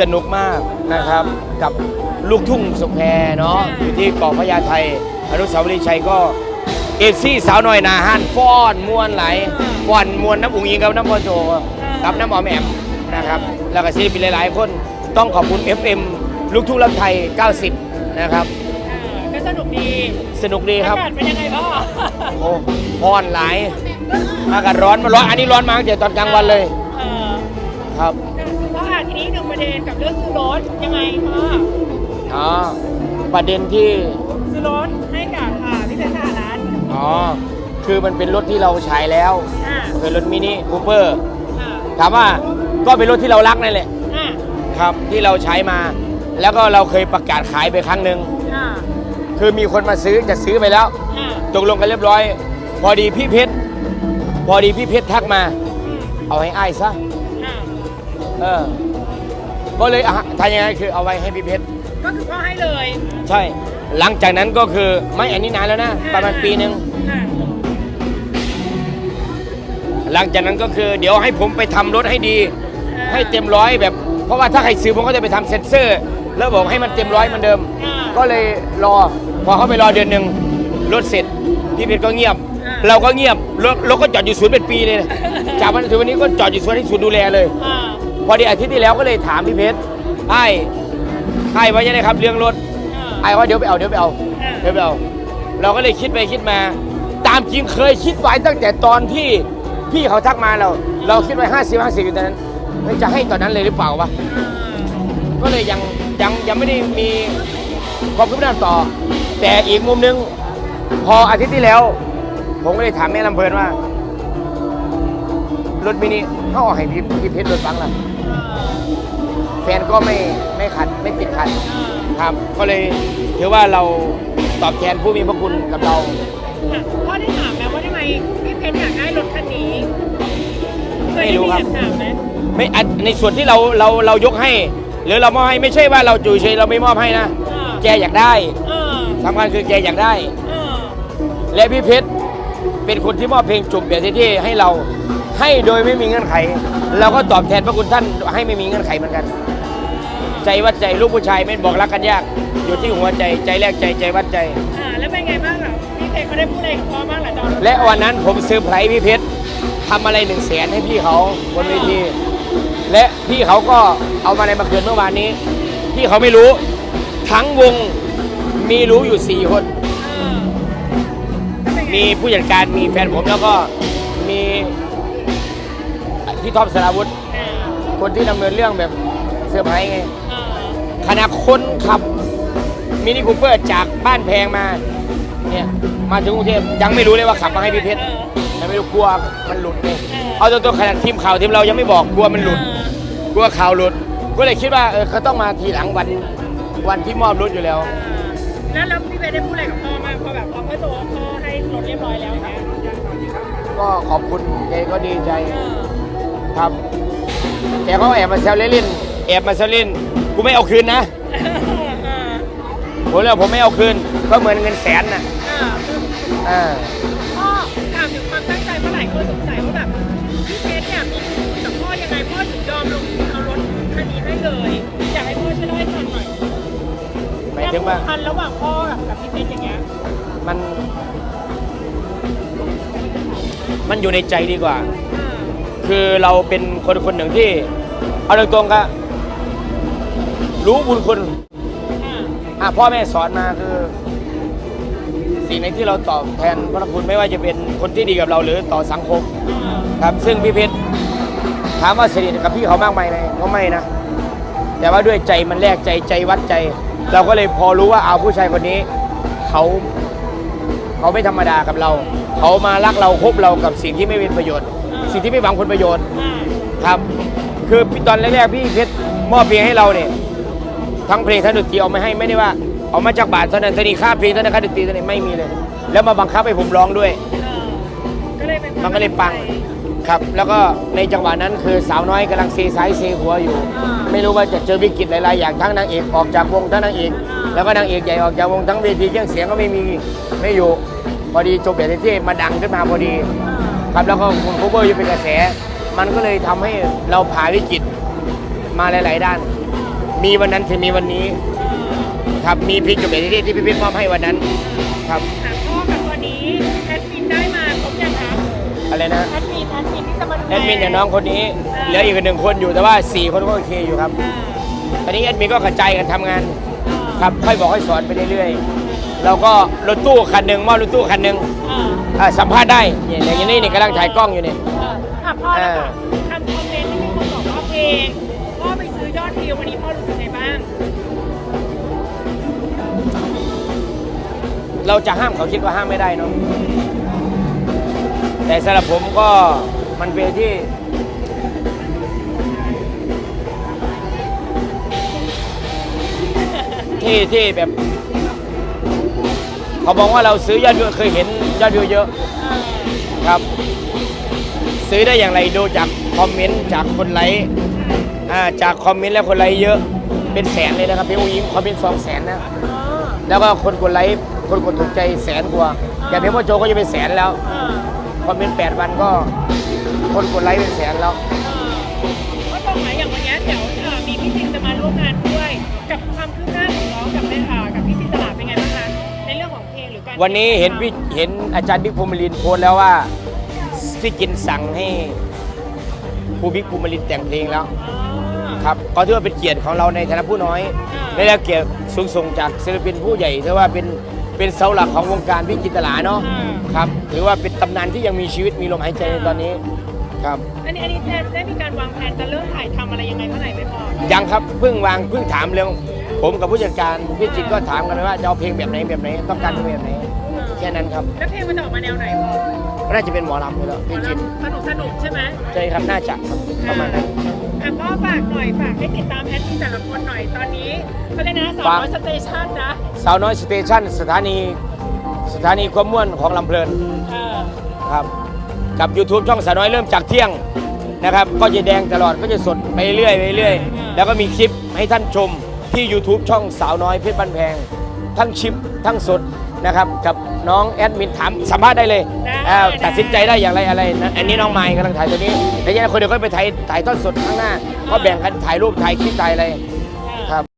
สนุกมากนะครับ กับลูกทุ่งสุขแพเนาะอยู่ที่เกาะพญาไทอนุสาวรีย์ชัยก็เอฟซี่สาวหน่อยนาฮันฟ้อนมวนไหลฟ้อนมวนน้ำอุ๋งยิงกับน้ำพอโจกับน้ำหอมแอมนะครับแล้วก็ศิลปินหลายๆ คนต้องขอบคุณ FM ลูกทุ่งลำไทย 90 นะครับอ่าก็สนุกดีสนุกดีคอารับกาศเป็นยังไงพ่อโอ้พอนหลายอากาศร้อนมาร้อนอันนี้ร้อนมากแต่ตอนกลางวันเลยเออครับ ประเด็นกับเรื่องซื้อรถยังไงพ่ออ๋อประเด็นที่ซื้อรถให้กับอ่าพี่เป็นสหรัฐอ๋อคือมันเป็นรถที่เราใช้แล้วอ่าคือรถมินิคูเปอร์อ่าถามว่าก็เป็นรถที่เรารักนั่นแหละอ่าครับ ที่เราใช้มา แล้วก็เราเคยประกาศขายไปครั้งหนึ่งอ่าคือมีคนมาซื้อจะซื้อไปแล้ว อ่าตกลงกันเรียบร้อย พอดีพี่เพชรพอดีพี่เพชรทักมาอืมเอาให้อ้ายซะ อ่าเออ ก็เลยอะทำยังไงคือเอาไว้ให้พี่เพชร ก็คือพ่อให้เลยใช่ หลังจากนั้นก็คือไม่อันนี้นานแล้วนะ ประมาณปีหนึ่งอ่าหลังจากนั้นก็คือเดี๋ยวให้ผมไปทำรถให้ดีอ่าให้เต็มร้อยแบบ เพราะว่าถ้าใครซื้อผมก็จะไปทำเซ็นเซอร์ แล้วบอกให้มันเต็มร้อยเหมือนเดิมอ่าก็เลยรอ พอเขาไปรอเดือนหนึ่งรถเสร็จพี่เพชรก็เงียบอ่าเราก็เงียบรถรถก็จอดอยู่ศูนย์เป็นปีเลยนะจากวันนั้นถึงวันนี้ก็จอดอยู่ศูนย์ที่ศูนย์ดูแลเลย อ่า พอดีอาทิตย์ที่แล้วก็เลยถามพี่เพชรไอ้ไอ้ว่ายังไงครับเรื่องรถอ่าไอ้ว่าเดี๋ยวไปเอาเดี๋ยวไปเอาอ่าเดี๋ยวไปเอา เราก็เลยคิดไปคิดมา ตามจริงเคยคิดไว้ตั้งแต่ตอนที่พี่เขาทักมาเรา เราคิดไว้ห้าสิบห้าสิบอยู่ตอนนั้นเฮ้ยจะให้ตอนนั้นเลยหรือเปล่าวะก็เลยยังยังยังไม่ได้มีความคืบหน้าต่อ แต่อีกมุมนึง พออาทิตย์ที่แล้ว ผมก็เลยถามแม่ลำเพลินว่ารถมินิเขาเออกให้พี่พี่เพชรรถฟังล่ะ แฟนก็ไม่ไม่ขัดไม่ติดขัดครับ ก็เลยถือว่าเราตอบแทนผู้มีพระคุณกับเราอะพ่อได้ถามไหมว่าทำไมพี่เพชรอยากได้รถคันนี้เคยไม่ได้รู้มีครับแอบถามไหมไม่อันในส่วนที่เราเราเรายกให้ หรือเรามอบให้ไม่ใช่ว่าเราจุยเฉยเราไม่มอบให้นะอ่าแกอยากได้เออสำคัญคือแกอยากได้ เออและพี่เพชรเป็นคนที่มอบเพลงจุบเบียร์ที่ให้เรา ให้โดยไม่มีเงื่อนไข เราก็ตอบแทนพระคุณท่านให้ไม่มีเงื่อนไขเหมือนกัน ใจวัดใจลูกผู้ชายไม่บอกรักกันยาก อยู่ที่หัวใจใจแรกใจใจวัดใจ อ่าแล้วเป็นไงบ้างอะพี่เพชรเขาได้พูดอะไรกับพ่อบ้างหลังจากและวันนั้นผมเซอร์ไพรส์พี่เพชรทำอะไรหนึ่งแสนให้พี่เขาบนเวที และพี่เขาก็เอามาในมาคืนเมื่อวานนี้ พี่เขาไม่รู้ทั้งวงมีรู้อยู่สี่คน เออแล้วเป็นไงมีผู้จัดการมีแฟนผมแล้วก็มี พี่ท็อปสราวุธ อ่าคนที่ดำเนินเรื่องแบบเซอร์ไพรส์ไงอ่าขณะคนขับมินิคูเปอร์จากบ้านแพงมาเนี่ยมาถึงกรุงเทพยังไม่รู้เลยว่าขับมาให้พี่เพชรออยังไม่รู้กลัวมันหลุดไงเออเอาตัวตัวขนาดทีมข่าวทีมเรายังไม่บอกกลัวมันหลุดกลัวข่าวหลุด ก็เลยคิดว่าเออเขาต้องมาทีหลังวันวันที่มอบรถอยู่แล้ว อ่าแล้วแล้วพี่เพชรได้พูดอะไรกับพ่อมางพอแบบพอพ่อโจพ่อให้รถเรียบร้อยแล้วอย่างเงี้ยก็ขอบคุณแกก็ดีใจ เออ ครับ แกก็แอบมาแซวเล่นๆแอบมาแซวเล่น กูไม่เอาคืนนะอ่าผมเลยบอกผมไม่เอาคืน ก็เหมือนเงินแสนน่ะอ่าอ่าพ่อถามถึงความตั้งใจเพราะหลายคนสงสัยว่าแบบพี่เพชรเนี่ยมีคุณกับพ่อยังไงพ่อถึงยอมลงทุนเอารถคันนี้ให้เลย อยากให้พ่อช่วยเล่าให้ฟังหน่อยหมายถึงว่าพันระหว่างพ่อกับพี่เพชรอย่างเงี้ย มัน มันอยู่ในใจดีกว่าอ่า คือเราเป็นคนคนหนึ่งที่ เอาตรงๆก็รู้บุญคุณอ่าอะพ่อแม่สอนมาคือ สิ่งไหนที่เราตอบแทนพระคุณไม่ว่าจะเป็นคนที่ดีกับเราหรือต่อสังคมอ่าครับซึ่งพี่เพชรถามว่าสนิทกับพี่เขามากไหมไหมก็ไม่นะ แต่ว่าด้วยใจมันแลกใจใจวัดใจ เราก็เลยพอรู้ว่าเอาผู้ชายคนนี้เขาเขาไม่ธรรมดากับเรา เขามารักเราคบเรากับสิ่งที่ไม่เป็นประโยชน์ สิ่งที่ไม่หวังผลประโยชน์อ่าครับ คือตอนแรกๆพี่เพชรมอบเพลงให้เราเนี่ยทั้งเพลงทั้งดนตรีเอามาให้ไม่ได้ว่าเอามาจากบาทเท่านั้นเท่านี้ค่าเพลงเท่านั้นค่าดนตรีเท่านั้นไม่มีเลย แล้วมาบังคับให้ผมร้องด้วยอ่าก็เลยเป็นมันก็เลยปังครับ แล้วก็ในจังหวะนั้นคือสาวน้อยกำลังเซซ้ายเซหัวอยู่ ไม่รู้ว่าจะเจอวิกฤตหลายๆอย่างทั้งนางเอกออกจากวงทั้งนางเอกแล้วก็นางเอกใหญ่ออกจากวงทั้งเวทีเครื่องเสียงก็ไม่มีไม่อยู่พอดีจบแบบที่มาดังขึ้นมาพอดี ครับแล้วก็คุณโคเวอร์อยู่เป็นกระแส มันก็เลยทำให้เราผ่านวิกฤตมาหลาย ๆ ด้าน มีวันนั้นถึงมีวันนี้ ครับมีพริกกับเบที่ที่พี่พิษมอบให้วันนั้น ครับถามพ่อกับตัวนี้แอดมินได้มาครบยังคะอะไรนะแอดมินแอดมินที่จะมาดูลแอดมินอย่างน้องคนนี้เหลืออีกหนึ่งคนอยู่แต่ว่าสี่คนก็โอเคอยู่ครับอ่าตอนนี้แอดมินก็กระจายกันทำงานอ่าครับค่อยบอกค่อยสอนไปเรื่อยๆเราก็รถตู้คันหนึ่งมอบรถตู้คันหนึ่ง อ่าอ่าสัมภาษณ์ได้เนี่ยอย่างนี้นี่กำลังถ่ายกล้องอยู่เนี่ยอ่าถามพ่อแล้วค่ะคำคอมเมนต์ที่มีคนบอกว่าเพลงพ่อไปซื้อยอดวิววันนี้พ่อรู้สึกไงบ้างเราจะห้ามเขาคิดว่าห้ามไม่ได้เนาะแต่สำหรับผมก็มันเป็นที่ ที่ที่แบบ เขาบอกว่าเราซื้อยอดวิวเคยเห็น ยอดวิวเยอะครับ ซื้อได้อย่างไรดูจากคอมเมนต์จากคนไลค์อ่าจากคอมเมนต์และคนไลค์เยอะเป็นแสนเลยนะครับพี่อุ้งยิงคอมเมนต์สองแสนนะแล้วก็คนกดไลค์คนกดถูกใจแสนกว่าอย่างพี่พ่อโจก็จะเป็นแสนแล้วคอมเมนต์แปดวันก็คนกดไลค์เป็นแสนแล้ว วันนี้เห็นพี่เห็นอาจารย์บิ๊กภูมิลินโพสต์แล้วว่าพี่กินสั่งให้ครูบิ๊กภูมิลินแต่งเพลงแล้วอ๋อครับก็ถือว่าเป็นเกียรติของเราในฐานะผู้น้อยอ่าได้รับเกียรติสูงส่งจากศิลปินผู้ใหญ่ถือว่าเป็นเป็นเสาหลักของวงการพี่จินตลาเนาะอ่าครับถือว่าเป็นตำนานที่ยังมีชีวิตมีลมหายใจในตอนนี้ครับอันนี้อันนี้ได้ได้มีการวางแผนจะเริ่มถ่ายทำอะไรยังไงเมื่อไหร่ไหมพ่อยังครับเพิ่งวางเพิ่งถามเรื่อง ผมกับผู้จัดการพี่จิตก็ถามกันไปว่าจะเอาเพลงแบบไหนแบบไหนต้องการเพลงแบบไหนแค่นั้นครับ แล้วเพลงมันจะออกมาแนวไหนพ่อก็น่าจะเป็นหมอลำอยู่แล้วพี่จิตสนุกสนุกใช่ไหมใช่ครับน่าจะครับประมาณนั้น อะพ่อฝากหน่อยฝากให้ติดตามแอดมินแต่ละคนหน่อยตอนนี้เขาเรียกนะสาวฝากน้อยสเตชันนะสาวน้อยสเตชันสถานีสถานีความม่วนของลำเพลินเออครับกับ YouTube ช่องสาวน้อยเริ่มจากเที่ยงนะครับ ก็จะแดงตลอดก็จะสดไปเรื่อยไปเรื่อยแล้วก็มีคลิปให้ท่านชม ที่ YouTube ช่องสาวน้อยเพชรบ้านแพง ทั้งชิปทั้งสดนะครับกับน้องแอดมินถามสัมภาษณ์ได้เลยเอ่อตัดสินใจได้อย่างไรอะไรนะอันนี้น้องไมค์กำลังถ่ายตัวนี้แล้วยังคนเดียวก็ไปถ่ายถ่ายทอดสดข้างหน้าก็แบ่งกันถ่ายรูปถ่ายคลิปถ่ายอะไรเออครับ